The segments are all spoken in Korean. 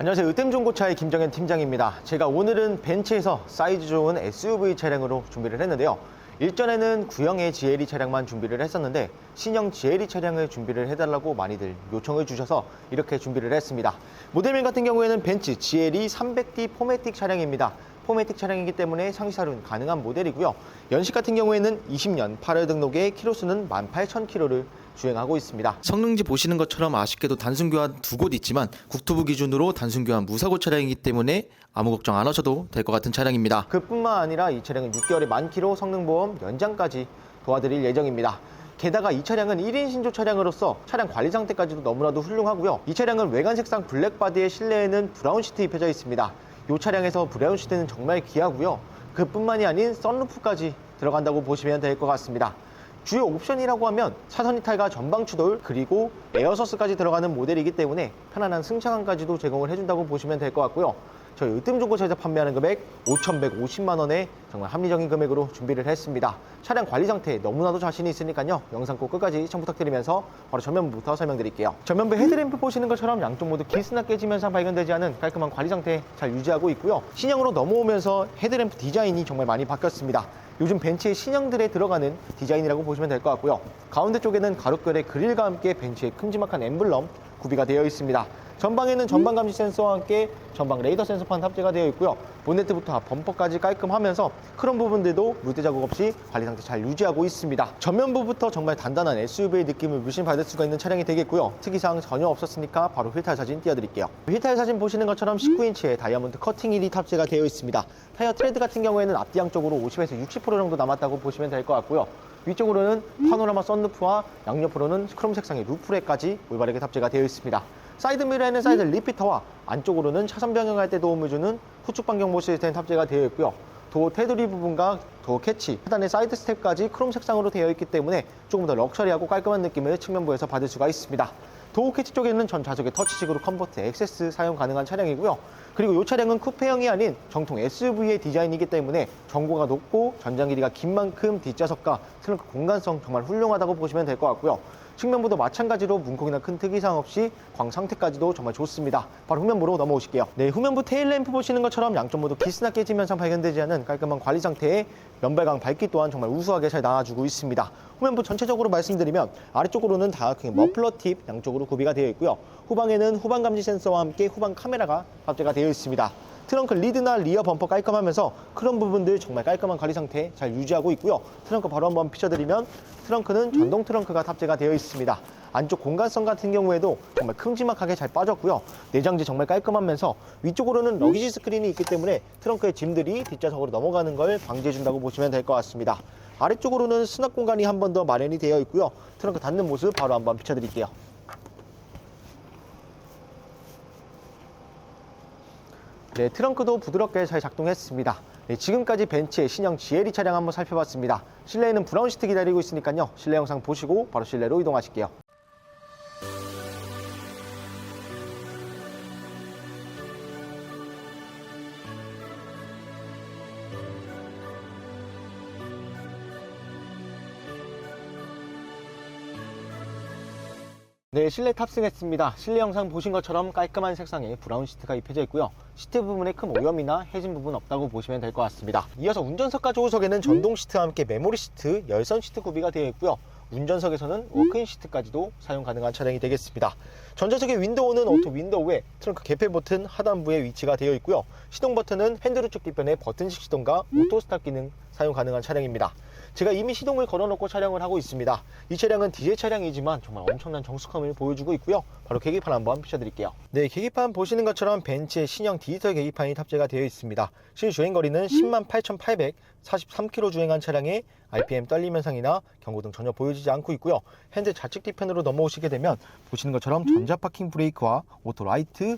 안녕하세요. 으뜸중고차의 김정현 팀장입니다. 제가 오늘은 벤츠에서 사이즈 좋은 SUV 차량으로 준비를 했는데요. 일전에는 구형의 GLE 차량만 준비를 했었는데 신형 GLE 차량을 준비를 해달라고 많이들 요청을 주셔서 이렇게 준비를 했습니다. 모델명 같은 경우에는 벤츠 GLE 300D 포매틱 차량입니다. 포매틱 차량이기 때문에 상시 사륜 가능한 모델이고요. 연식 같은 경우에는 20년 8월 등록에 키로수는 18,000km를 주행하고 있습니다. 성능지 보시는 것처럼 아쉽게도 단순 교환 두 곳 있지만 국토부 기준으로 단순 교환 무사고 차량이기 때문에 아무 걱정 안 하셔도 될 것 같은 차량입니다. 그뿐만 아니라 이 차량은 6개월의 만 킬로 성능 보험 연장까지 도와드릴 예정입니다. 게다가 이 차량은 1인 신조 차량으로서 차량 관리 상태까지도 너무나도 훌륭하고요. 이 차량은 외관 색상 블랙 바디에 실내에는 브라운 시트 입혀져 있습니다. 이 차량에서 브라운 시트는 정말 귀하고요. 그뿐만이 아닌 썬루프까지 들어간다고 보시면 될 것 같습니다. 주요 옵션이라고 하면 차선 이탈과 전방 추돌 그리고 에어서스까지 들어가는 모델이기 때문에 편안한 승차감까지도 제공을 해준다고 보시면 될 것 같고요. 저희 으뜸중고 차에서 판매하는 금액 5,150만 원에 정말 합리적인 금액으로 준비를 했습니다. 차량 관리 상태에 너무나도 자신이 있으니까요. 영상 꼭 끝까지 시청 부탁드리면서 바로 전면부부터 설명드릴게요. 전면부 헤드램프 보시는 것처럼 양쪽 모두 기스나 현상 발견되지 않은 깔끔한 관리 상태 잘 유지하고 있고요. 신형으로 넘어오면서 헤드램프 디자인이 정말 많이 바뀌었습니다. 요즘 벤츠의 신형들에 들어가는 디자인이라고 보시면 될 것 같고요. 가운데 쪽에는 가로결의 그릴과 함께 벤츠의 큼지막한 엠블럼 구비가 되어 있습니다. 전방에는 전방 감지 센서와 함께 전방 레이더 센서판 탑재가 되어 있고요. 본네트부터 앞 범퍼까지 깔끔하면서 크롬 부분들도 물때 자국 없이 관리 상태 잘 유지하고 있습니다. 전면부부터 정말 단단한 SUV의 느낌을 물씬 받을 수가 있는 차량이 되겠고요. 특이사항 전혀 없었으니까 바로 휠타일 사진 띄워드릴게요. 휠타일 사진 보시는 것처럼 19인치의 다이아몬드 커팅 힐이 탑재가 되어 있습니다. 타이어 트레드 같은 경우에는 앞뒤 양쪽으로 50에서 60% 정도 남았다고 보시면 될 것 같고요. 위쪽으로는 파노라마 썬루프와 양옆으로는 크롬 색상의 루프렉까지 올바르게 탑재가 되어 있습니다. 사이드 미러에는 사이드 리피터와 안쪽으로는 차선 변경할 때 도움을 주는 후축 반경 모드 시스템 탑재가 되어 있고요. 도어 테두리 부분과 도어 캐치, 하단의 사이드 스텝까지 크롬 색상으로 되어 있기 때문에 조금 더 럭셔리하고 깔끔한 느낌을 측면부에서 받을 수가 있습니다. 도어 캐치 쪽에는 전 좌석에 터치식으로 컨버트 액세스 사용 가능한 차량이고요. 그리고 이 차량은 쿠페형이 아닌 정통 SUV의 디자인이기 때문에 전고가 높고 전장 길이가 긴 만큼 뒷좌석과 트렁크 공간성 정말 훌륭하다고 보시면 될 것 같고요. 측면부도 마찬가지로 문콕이나 큰 특이사항 없이 광 상태까지도 정말 좋습니다. 바로 후면부로 넘어오실게요. 네, 후면부 테일램프 보시는 것처럼 양쪽 모두 기스나 깨짐 현상 발견되지 않은 깔끔한 관리 상태에 면발광 밝기 또한 정말 우수하게 잘 나와주고 있습니다. 후면부 전체적으로 말씀드리면 아래쪽으로는 다크의 머플러 팁 양쪽으로 구비가 되어 있고요. 후방에는 후방 감지 센서와 함께 후방 카메라가 탑재가 되어 있습니다. 트렁크 리드나 리어 범퍼 깔끔하면서 그런 부분들 정말 깔끔한 관리 상태 잘 유지하고 있고요. 트렁크 바로 한번 비춰드리면 트렁크는 전동 트렁크가 탑재가 되어 있습니다. 안쪽 공간성 같은 경우에도 정말 큼지막하게 잘 빠졌고요. 내장재 정말 깔끔하면서 위쪽으로는 러기지 스크린이 있기 때문에 트렁크의 짐들이 뒷좌석으로 넘어가는 걸 방지해준다고 보시면 될 것 같습니다. 아래쪽으로는 수납 공간이 한 번 더 마련이 되어 있고요. 트렁크 닫는 모습 바로 한번 비춰드릴게요. 네, 트렁크도 부드럽게 잘 작동했습니다. 네, 지금까지 벤츠의 신형 GLE 차량 한번 살펴봤습니다. 실내에는 브라운 시트 기다리고 있으니까요. 실내 영상 보시고 바로 실내로 이동하실게요. 네, 실내 탑승했습니다. 실내 영상 보신 것처럼 깔끔한 색상의 브라운 시트가 입혀져 있고요. 시트 부분에 큰 오염이나 해진 부분 없다고 보시면 될 것 같습니다. 이어서 운전석과 조수석에는 전동 시트와 함께 메모리 시트, 열선 시트 구비가 되어 있고요. 운전석에서는 워크인 시트까지도 사용 가능한 차량이 되겠습니다. 전자석의 윈도우는 오토 윈도우에 트렁크 개폐 버튼 하단부에 위치가 되어 있고요. 시동 버튼은 핸들 우측 뒤편에 버튼식 시동과 오토 스탑 기능 사용 가능한 차량입니다. 제가 이미 시동을 걸어놓고 촬영을 하고 있습니다. 이 차량은 디젤 차량이지만 정말 엄청난 정숙함을 보여주고 있고요. 바로 계기판 한번 비춰드릴게요. 네, 계기판 보시는 것처럼 벤츠의 신형 디지털 계기판이 탑재가 되어 있습니다. 실 주행거리는 10만 8,843km 주행한 차량에 RPM 떨림 현상이나 경고등 전혀 보여지지 않고 있고요. 현재 좌측 뒤편으로 넘어오시게 되면 보시는 것처럼 전자 파킹 브레이크와 오토 라이트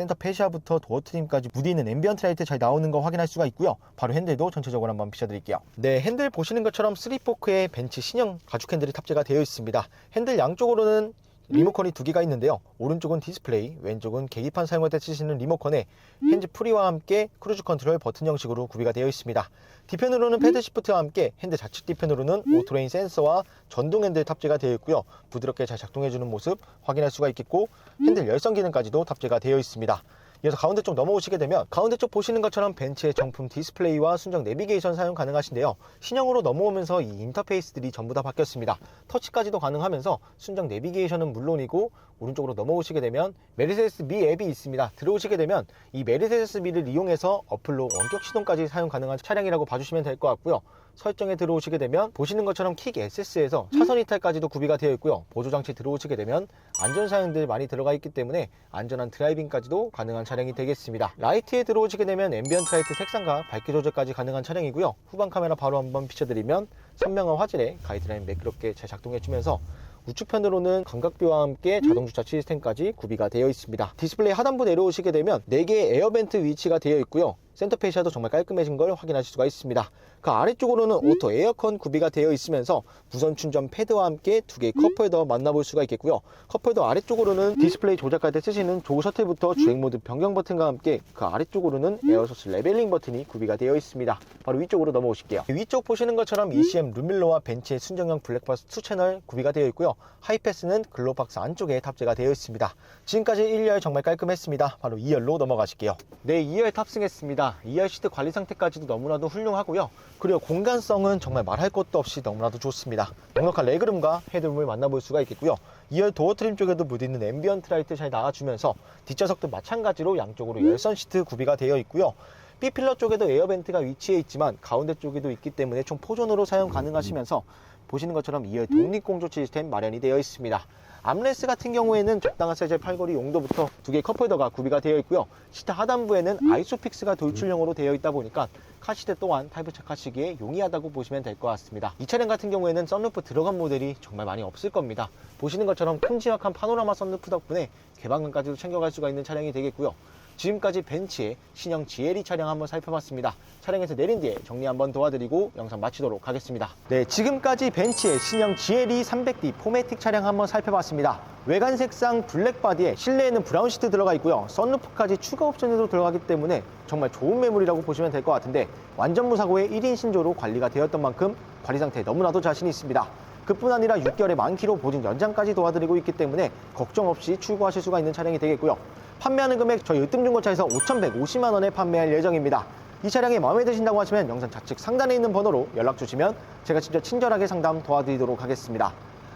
센터 페시아부터 도어 트림까지 무디 있는 앰비언트 라이트 잘 나오는 거 확인할 수가 있고요. 바로 핸들도 전체적으로 한번 비춰드릴게요. 네, 핸들 보시는 것처럼 3포크의 벤츠 신형 가죽 핸들이 탑재가 되어 있습니다. 핸들 양쪽으로는 리모컨이 두 개가 있는데요. 오른쪽은 디스플레이, 왼쪽은 계기판 사용할 때 쓰시는 리모컨에 핸즈 프리와 함께 크루즈 컨트롤 버튼 형식으로 구비가 되어 있습니다. 뒤편으로는 패드 시프트와 함께 핸드 좌측 뒤편으로는 오토레인 센서와 전동 핸들 탑재가 되어 있고요. 부드럽게 잘 작동해주는 모습 확인할 수가 있겠고 핸들 열선 기능까지도 탑재가 되어 있습니다. 이어서 가운데 쪽 넘어오시게 되면 가운데 쪽 보시는 것처럼 벤츠의 정품 디스플레이와 순정 내비게이션 사용 가능하신데요. 신형으로 넘어오면서 이 인터페이스들이 전부 다 바뀌었습니다. 터치까지도 가능하면서 순정 내비게이션은 물론이고 오른쪽으로 넘어오시게 되면 메르세데스 미 앱이 있습니다. 들어오시게 되면 이 메르세데스 미를 이용해서 어플로 원격 시동까지 사용 가능한 차량이라고 봐주시면 될 것 같고요. 설정에 들어오시게 되면 보시는 것처럼 킥 SS에서 차선 이탈까지도 구비가 되어 있고요. 보조 장치 들어오시게 되면 안전 사양들 많이 들어가 있기 때문에 안전한 드라이빙까지도 가능한 차량이 되겠습니다. 라이트에 들어오시게 되면 앰비언트 라이트 색상과 밝기 조절까지 가능한 차량이고요. 후방 카메라 바로 한번 비춰드리면 선명한 화질에 가이드라인 매끄럽게 잘 작동해주면서 우측편으로는 감각비와 함께 자동 주차 시스템까지 구비가 되어 있습니다. 디스플레이 하단부 내려오시게 되면 4개의 에어벤트 위치가 되어 있고요. 센터 페이샤도 정말 깔끔해진 걸 확인하실 수가 있습니다. 그 아래쪽으로는 오토 에어컨 구비가 되어 있으면서 무선 충전 패드와 함께 두 개의 컵홀더 만나볼 수가 있겠고요. 컵홀더 아래쪽으로는 디스플레이 조작할 때 쓰시는 조 셔틀부터 주행 모드 변경 버튼과 함께 그 아래쪽으로는 에어소스 레벨링 버튼이 구비가 되어 있습니다. 바로 위쪽으로 넘어오실게요. 위쪽 보시는 것처럼 ECM 루밀러와 벤츠의 순정형 블랙박스 2 채널 구비가 되어 있고요. 하이패스는 글로박스 안쪽에 탑재가 되어 있습니다. 지금까지 1열 정말 깔끔했습니다. 바로 2열로 넘어가실게요. 네, 2열 탑승했습니다. 2열 시트 관리 상태까지도 너무나도 훌륭하고요. 그리고 공간성은 정말 말할 것도 없이 너무나도 좋습니다. 넉넉한 레그룸과 헤드룸을 만나볼 수가 있겠고요. 2열 도어 트림 쪽에도 묻어있는 앰비언트 라이트 잘 나와주면서 뒷좌석도 마찬가지로 양쪽으로 열선 시트 구비가 되어 있고요. B필러 쪽에도 에어벤트가 위치해 있지만 가운데 쪽에도 있기 때문에 총 포존으로 사용 가능하시면서 보시는 것처럼 2열 독립공조 시스템 마련이 되어 있습니다. 암레스 같은 경우에는 적당한 사이즈의 팔걸이 용도부터 두 개의 컵홀더가 구비가 되어 있고요. 시트 하단부에는 아이소픽스가 돌출형으로 되어 있다 보니까 카시트 또한 타입을 착하시기에 용이하다고 보시면 될 것 같습니다. 이 차량 같은 경우에는 썬루프 들어간 모델이 정말 많이 없을 겁니다. 보시는 것처럼 큼지막한 파노라마 썬루프 덕분에 개방감까지도 챙겨갈 수가 있는 차량이 되겠고요. 지금까지 벤츠의 신형 GLE 차량 한번 살펴봤습니다. 차량에서 내린 뒤에 정리 한번 도와드리고 영상 마치도록 하겠습니다. 네, 지금까지 벤츠의 신형 GLE 300D 포매틱 차량 한번 살펴봤습니다. 외관 색상 블랙 바디에 실내에는 브라운 시트 들어가 있고요. 썬루프까지 추가 옵션으로 들어가기 때문에 정말 좋은 매물이라고 보시면 될 것 같은데 완전 무사고의 1인 신조로 관리가 되었던 만큼 관리 상태에 너무나도 자신이 있습니다. 그뿐 아니라 6개월의 만키로 보증 연장까지 도와드리고 있기 때문에 걱정 없이 출고하실 수가 있는 차량이 되겠고요. 판매하는 금액 저희 으뜸중고차에서 5,150만 원에 판매할 예정입니다. 이 차량이 마음에 드신다고 하시면 영상 좌측 상단에 있는 번호로 연락 주시면 제가 진짜 친절하게 상담 도와드리도록 하겠습니다.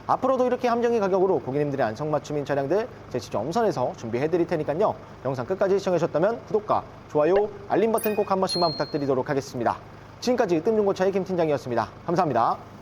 앞으로도 이렇게 함정의 가격으로 고객님들의 안성맞춤인 차량들 제 직접 엄선해서 준비해 드릴 테니까요. 영상 끝까지 시청하셨다면 구독과 좋아요, 알림 버튼 꼭 한 번씩만 부탁드리도록 하겠습니다. 지금까지 으뜸중고차의 김 팀장이었습니다. 감사합니다.